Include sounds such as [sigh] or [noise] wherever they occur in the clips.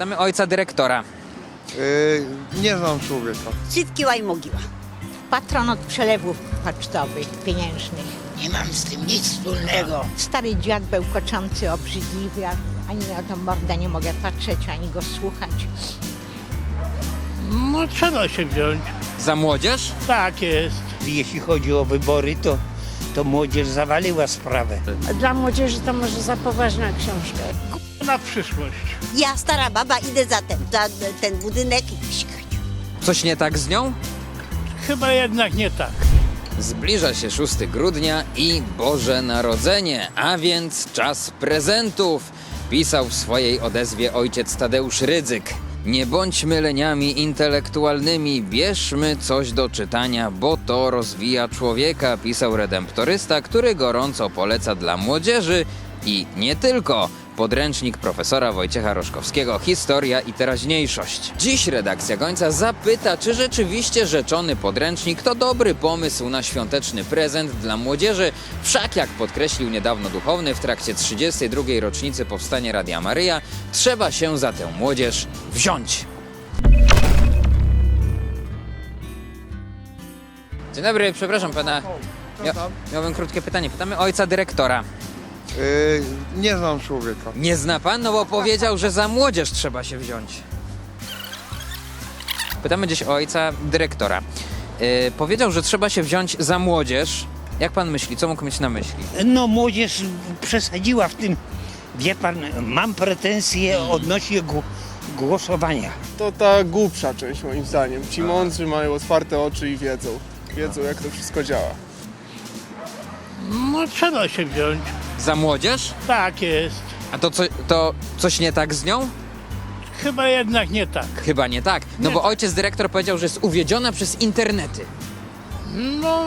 Pytamy ojca dyrektora. Yy, nie znam człowieka. Cytkiła i mogiła. Patron od przelewów pocztowych, pieniężnych. Nie mam z tym nic wspólnego. Stary dziad bełkoczący, obrzydliwy, a ani na tą mordę nie mogę patrzeć, ani go słuchać. No trzeba się wziąć. Za młodzież? Tak jest. Jeśli chodzi o wybory, to, to młodzież zawaliła sprawę. Dla młodzieży to może za poważna książka. Na przyszłość. Ja, stara baba, idę za ten, za ten budynek i sikać. Coś nie tak z nią? Chyba jednak nie tak. Zbliża się 6 grudnia i Boże Narodzenie, a więc czas prezentów, pisał w swojej odezwie ojciec Tadeusz Rydzyk. Nie bądźmy leniami intelektualnymi, bierzmy coś do czytania, bo to rozwija człowieka, pisał redemptorysta, który gorąco poleca dla młodzieży i nie tylko. Podręcznik profesora Wojciecha Roszkowskiego Historia i teraźniejszość. Dziś redakcja Gońca zapyta, czy rzeczywiście rzeczony podręcznik to dobry pomysł na świąteczny prezent dla młodzieży. Wszak, jak podkreślił niedawno duchowny w trakcie 32. rocznicy powstania Radia Maryja, trzeba się za tę młodzież wziąć. Dzień dobry, przepraszam pana. Mia miałbym krótkie pytanie. Pytamy ojca dyrektora. Yy, nie znam człowieka. Nie zna pan? No bo powiedział, że za młodzież trzeba się wziąć. Pytamy dziś ojca dyrektora. Yy, powiedział, że trzeba się wziąć za młodzież. Jak pan myśli, co mógł mieć na myśli? No młodzież przesadziła w tym. Wie pan, mam pretensje odnośnie gł- głosowania. To ta głupsza część moim zdaniem. Ci mądrzy mają otwarte oczy i wiedzą. Wiedzą jak to wszystko działa. No trzeba się wziąć. Za młodzież? Tak jest. A to, co, to coś nie tak z nią? Chyba jednak nie tak. Chyba nie tak. No Nie bo tak. ojciec dyrektor powiedział, że jest uwiedziona przez internety. No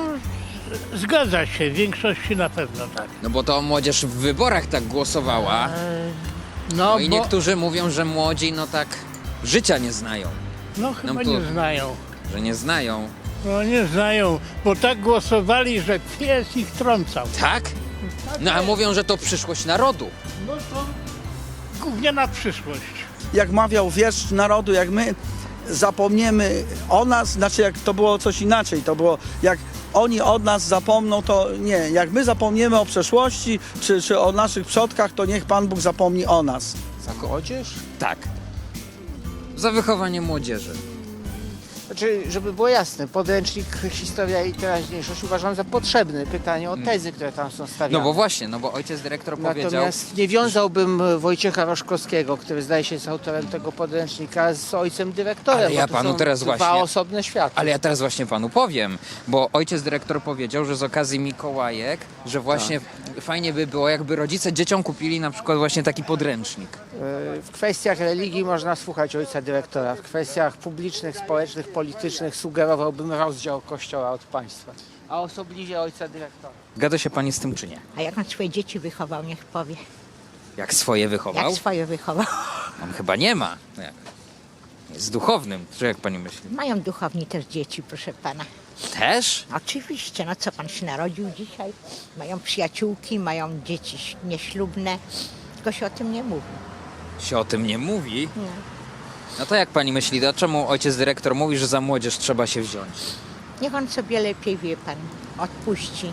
zgadza się, w większości na pewno tak. No bo to młodzież w wyborach tak głosowała. No, No i bo, niektórzy mówią, że młodzi no tak życia nie znają. no chyba nam tu- nie znają. Że nie znają. No nie znają, bo tak głosowali, że pies ich trącał. Tak? No a mówią, że to przyszłość narodu. No to głównie na przyszłość. jak mawiał wieszcz narodu, jak my zapomniemy o nas, znaczy jak to było coś inaczej, to było jak oni od nas zapomną, to nie. Jak my zapomniemy o przeszłości, czy, czy o naszych przodkach, to niech Pan Bóg zapomni o nas. Za młodzież? Tak. Za wychowanie młodzieży. Znaczy, żeby było jasne, podręcznik Historia i teraźniejszość uważam za potrzebny. Pytanie o tezy, które tam są stawiane. No bo właśnie, no bo ojciec dyrektor powiedział. Natomiast nie wiązałbym Wojciecha Roszkowskiego, który zdaje się jest autorem tego podręcznika, z ojcem dyrektorem. Ale ja bo to panu są teraz dwa właśnie- osobne światy. Ale ja teraz właśnie panu powiem, bo ojciec dyrektor powiedział, że z okazji Mikołajek, że właśnie Tak. fajnie by było, jakby rodzice dzieciom kupili na przykład właśnie taki podręcznik. W kwestiach religii można słuchać ojca dyrektora. W kwestiach publicznych, społecznych, politycznych sugerowałbym rozdział kościoła od państwa. A osobliwie ojca dyrektora. Zgadza się pani z tym czy nie? A jak on swoje dzieci wychował, niech powie. Jak swoje wychował? Jak swoje wychował. On chyba nie ma. No Jak? Jest duchownym, czy jak pani myśli? Mają duchowni też dzieci, proszę pana. Też? Oczywiście, no co pan się narodził dzisiaj? Mają przyjaciółki, mają dzieci nieślubne, tylko się o tym nie mówi. Się o tym nie mówi. No to jak pani myśli, dlaczego ojciec dyrektor mówi, że za młodzież trzeba się wziąć? Niech on sobie lepiej, wie pan, odpuści.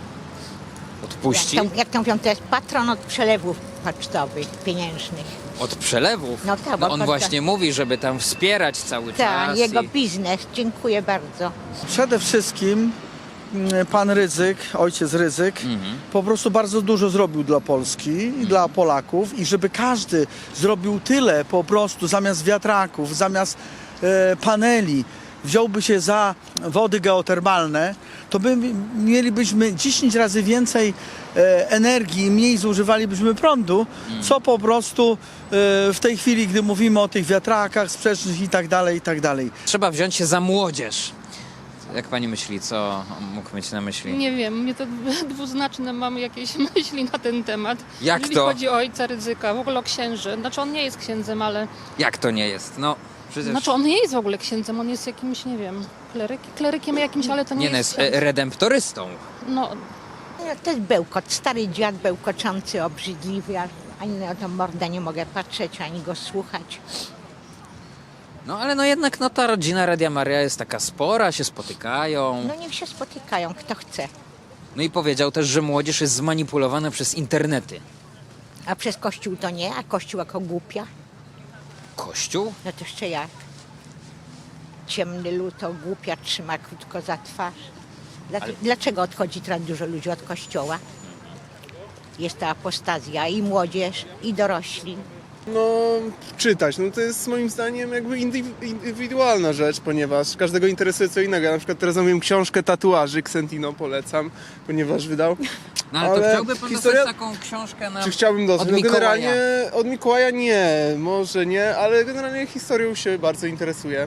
Odpuści? Jak to, jak to mówią, to jest patron od przelewów pocztowych, pieniężnych. Od przelewów? No tak, no bo on to- właśnie mówi, żeby tam wspierać cały Tak, czas. jego i- biznes, dziękuję bardzo. Przede wszystkim Pan Ryzyk, ojciec Ryzyk, po prostu bardzo dużo zrobił dla Polski i dla Polaków i żeby każdy zrobił tyle po prostu zamiast wiatraków, zamiast e, paneli, wziąłby się za wody geotermalne, to by mielibyśmy 10 razy więcej e, energii, mniej zużywalibyśmy prądu, co po prostu e, w tej chwili, gdy mówimy o tych wiatrakach sprzecznych i tak dalej, i tak dalej. Trzeba wziąć się za młodzież. Jak pani myśli, co on mógł mieć na myśli? Nie wiem, mnie to [laughs] dwuznaczne mam jakieś [laughs] myśli na ten temat. Jak Jeżeli to? chodzi o ojca ryzyka, w ogóle o księży. Znaczy on nie jest księdzem, ale... Jak to nie jest? No, przecież... Znaczy on nie jest w ogóle księdzem, on jest jakimś, nie wiem, kleryk, klerykiem jakimś, ale to nie, nie, no jest jest e, redemptorystą. No, No, To jest bełkot, stary dziad bełkoczący, obrzydliwy, a- ani na tą mordę nie mogę patrzeć, ani go słuchać. No ale no jednak no ta rodzina Radia Maria jest taka spora, się spotykają. No niech się spotykają, kto chce. No i powiedział też, że młodzież jest zmanipulowana przez internety. A przez Kościół to nie, a Kościół jako głupia, Kościół? no to jeszcze jak? Ciemny lud to głupia trzyma krótko za twarz. Dla- Dlaczego odchodzi tak dużo ludzi od Kościoła? Jest to apostazja i młodzież, i dorośli. No, czytać, no to jest moim zdaniem jakby indywi- indywidualna rzecz, ponieważ każdego interesuje co innego. Ja na przykład teraz zamówiłem książkę tatuaży, Xentino polecam, ponieważ wydał. No ale, to Ale chciałby pan historia- dostać taką książkę na... Czy chciałbym dostać? Od No generalnie od Mikołaja nie, może nie, ale generalnie historią się bardzo interesuję.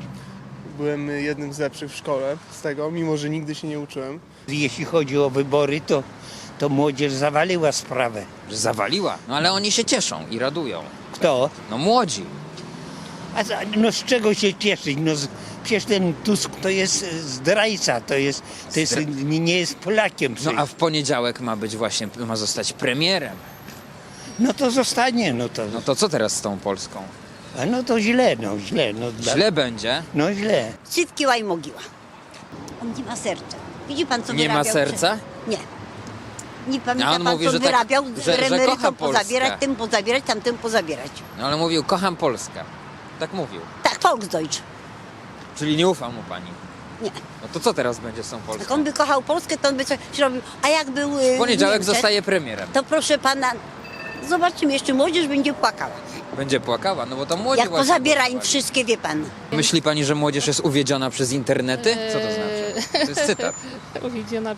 Byłem jednym z lepszych w szkole z tego, mimo że nigdy się nie uczyłem. Jeśli chodzi o wybory, to, to młodzież zawaliła sprawę. Że zawaliła. No ale oni się cieszą i radują. Kto? No młodzi. A za, no z czego się cieszyć? No z, przecież ten Tusk to jest e, zdrajca, to jest, to jest nie, nie jest Polakiem. No przecież. a w poniedziałek ma być właśnie, ma zostać premierem. No to zostanie, no to, No to co teraz z tą Polską? a no to źle, no źle. No, dla- Źle będzie. No źle. Sytkiła i mogiła. On nie ma serca. Widzi pan, co Nie ma serca? Nie. Nie pamięta A on pan, mówi, co że tak- wyrabiał? że- że Emerytom kocha Polskę. pozabierać, tym pozabierać, tamtym pozabierać. No ale mówił, kocham Polskę. Tak mówił. Tak, Volksdeutsch. Czyli nie ufam mu pani. Nie. No to co teraz będzie z tą Jak Polską? on by kochał Polskę, to on by coś robił. A jak był y, W poniedziałek Niemczech, zostaje premierem. To proszę pana, zobaczymy, jeszcze młodzież będzie płakała. Będzie płakała, no bo to młodzi Jak właśnie pozabiera im głosowali. wszystkie, wie pan. Myśli pani, że młodzież jest uwiedziona przez internety? Co to znaczy? To jest cytat. [laughs] Uwiedziona.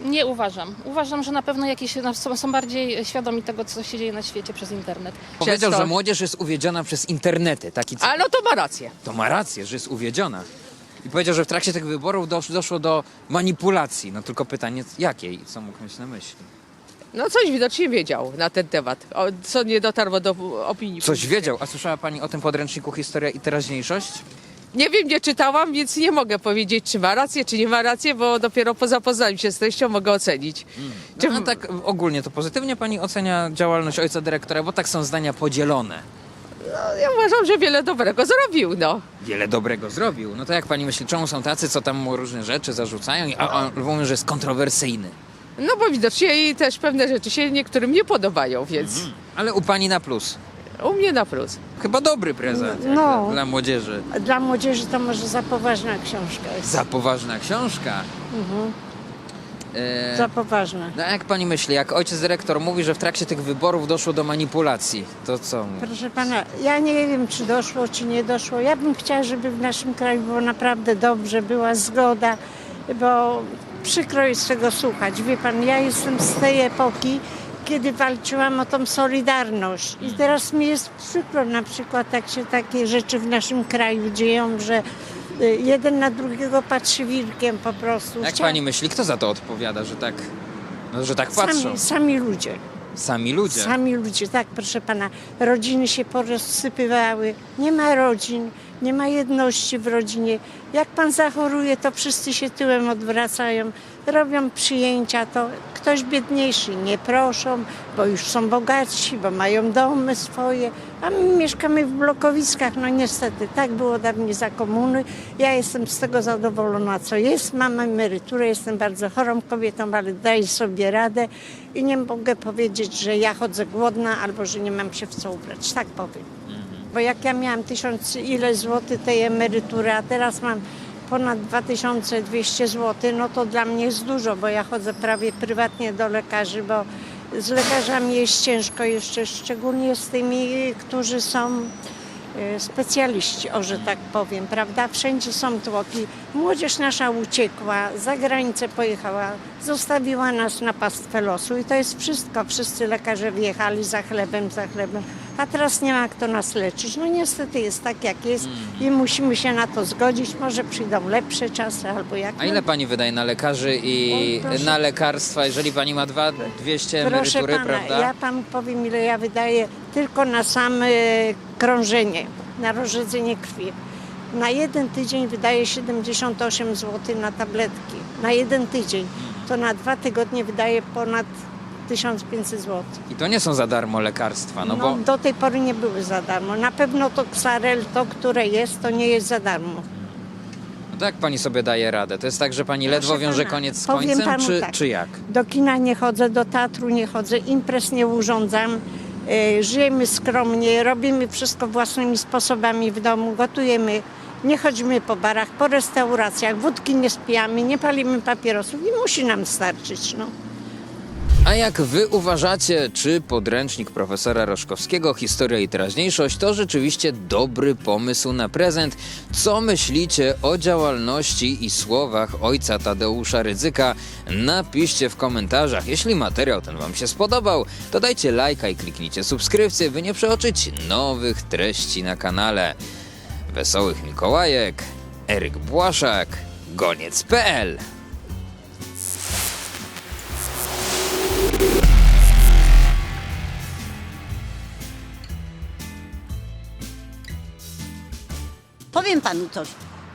Nie uważam. Uważam, że na pewno jakieś no, są, są bardziej świadomi tego, co się dzieje na świecie przez internet. Powiedział, to. że młodzież jest uwiedziona przez internety. Taki cytat. A no to ma rację. To ma rację, że jest uwiedziona. I powiedział, że w trakcie tych wyborów dosz, doszło do manipulacji. No tylko pytanie, jakiej? Co mógł mieć na myśli? No coś widocznie wiedział na ten temat, o, co nie dotarło do opinii. Coś publicznej. wiedział. A słyszała pani o tym podręczniku Historia i teraźniejszość? Nie wiem, nie czytałam, więc nie mogę powiedzieć, czy ma rację, czy nie ma rację, bo dopiero po zapoznaniu się z treścią mogę ocenić. Czy no, a tak ogólnie to pozytywnie pani ocenia działalność ojca dyrektora, bo tak są zdania podzielone. No, ja uważam, że wiele dobrego zrobił, no. Wiele dobrego zrobił. No to jak pani myśli, czemu są tacy, co tam mu różne rzeczy zarzucają, a, a mówią, że jest kontrowersyjny? No bo widocznie i też pewne rzeczy się niektórym nie podobają, więc Ale u pani na plus. U mnie na plus. Chyba dobry prezent jak No. dla, dla młodzieży. Dla młodzieży to może za poważna książka jest. Za poważna książka. E, Za poważna. no a jak pani myśli, jak ojciec dyrektor mówi, że w trakcie tych wyborów doszło do manipulacji, to co? Proszę pana, ja nie wiem, czy doszło, czy nie doszło. Ja bym chciała, żeby w naszym kraju było naprawdę dobrze, była zgoda, bo przykro jest tego słuchać. Wie pan, ja jestem z tej epoki, kiedy walczyłam o tą solidarność. I teraz mi jest przykro na przykład, jak się takie rzeczy w naszym kraju dzieją, że y, jeden na drugiego patrzy wilkiem po prostu. Jak Chciała- pani myśli, kto za to odpowiada, że tak, no, że tak patrzą? Sami, sami ludzie. Sami ludzie. Sami ludzie, tak, proszę pana. Rodziny się porozsypywały. Nie ma rodzin, nie ma jedności w rodzinie. Jak pan zachoruje, to wszyscy się tyłem odwracają. Robią przyjęcia, to ktoś biedniejszy nie proszą, bo już są bogatsi, bo mają domy swoje. A my mieszkamy w blokowiskach. No niestety, tak było dawniej za komuny. Ja jestem z tego zadowolona, co jest. Mam emeryturę, jestem bardzo chorą kobietą, ale daję sobie radę i nie mogę powiedzieć, że ja chodzę głodna albo że nie mam się w co ubrać. Tak powiem. Bo jak ja miałam tysiąc ile złotych tej emerytury, a teraz mam ponad 2200 zł, no to dla mnie jest dużo, bo ja chodzę prawie prywatnie do lekarzy, bo z lekarzami jest ciężko jeszcze, szczególnie z tymi, którzy są e, specjaliści, o że tak powiem, prawda? Wszędzie są tłoki. Młodzież nasza uciekła, za granicę pojechała, zostawiła nas na pastwę losu i to jest wszystko. Wszyscy lekarze wyjechali za chlebem, za chlebem, a teraz nie ma kto nas leczyć. No niestety jest tak, jak jest i musimy się na to zgodzić. Może przyjdą lepsze czasy albo jak. A ile pani wydaje na lekarzy i Oj, proszę. na lekarstwa, jeżeli pani ma dwa, 200 Proszę emerytury, pana, prawda? ja panu powiem, ile ja wydaję tylko na same krążenie, na rozrzedzenie krwi. Na jeden tydzień wydaję 78 zł na tabletki. Na jeden tydzień. To na dwa tygodnie wydaję ponad 1500 zł. I to nie są za darmo lekarstwa, no, No, bo do tej pory nie były za darmo. Na pewno to Xarel, to które jest, to nie jest za darmo. no to jak pani sobie daje radę? To jest tak, że pani ledwo Proszę wiąże pana, koniec z powiem końcem, panu czy, tak. czy jak? Do kina nie chodzę, do teatru nie chodzę, imprez nie urządzam. E, żyjemy skromnie, robimy wszystko własnymi sposobami w domu, gotujemy. Nie chodzimy po barach, po restauracjach, wódki nie spijamy, nie palimy papierosów i musi nam starczyć. No. A jak wy uważacie, czy podręcznik profesora Roszkowskiego Historia i teraźniejszość to rzeczywiście dobry pomysł na prezent? Co myślicie o działalności i słowach ojca Tadeusza Rydzyka? Napiszcie w komentarzach. Jeśli materiał ten wam się spodobał, to dajcie lajka i kliknijcie subskrypcję, by nie przeoczyć nowych treści na kanale. Wesołych Mikołajek, Eryk Błaszak, goniec.pl Powiem panu coś.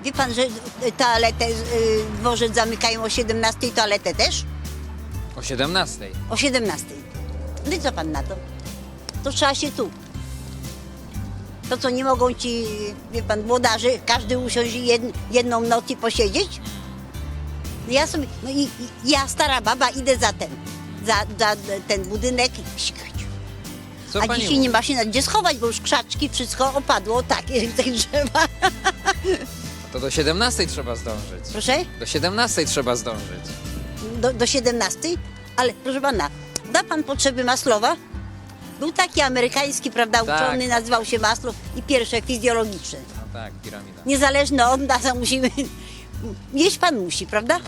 Wie pan, że y, toaletę, y, dworzec zamykają o 17, toaletę też? o 17. O 17. No i co pan na to? To trzeba się tu. To co, nie mogą ci, wie pan, włodarze, każdy usiąść jed, jedną noc i posiedzieć? No ja sobie, no i, i ja stara baba idę za ten, za, za ten budynek. Co A pani dzisiaj nie ma się na gdzie schować, bo już krzaczki, wszystko opadło, takie te drzewa. To do 17 trzeba zdążyć. Proszę? Do 17 trzeba zdążyć. do, do 17, ale proszę pana, da pan potrzeby Maslowa? Był taki amerykański, prawda, Tak. uczony, nazywał się Maslow i pierwsze fizjologiczne. No tak, piramida. Niezależne od nas, a musimy... Jeść pan musi, prawda?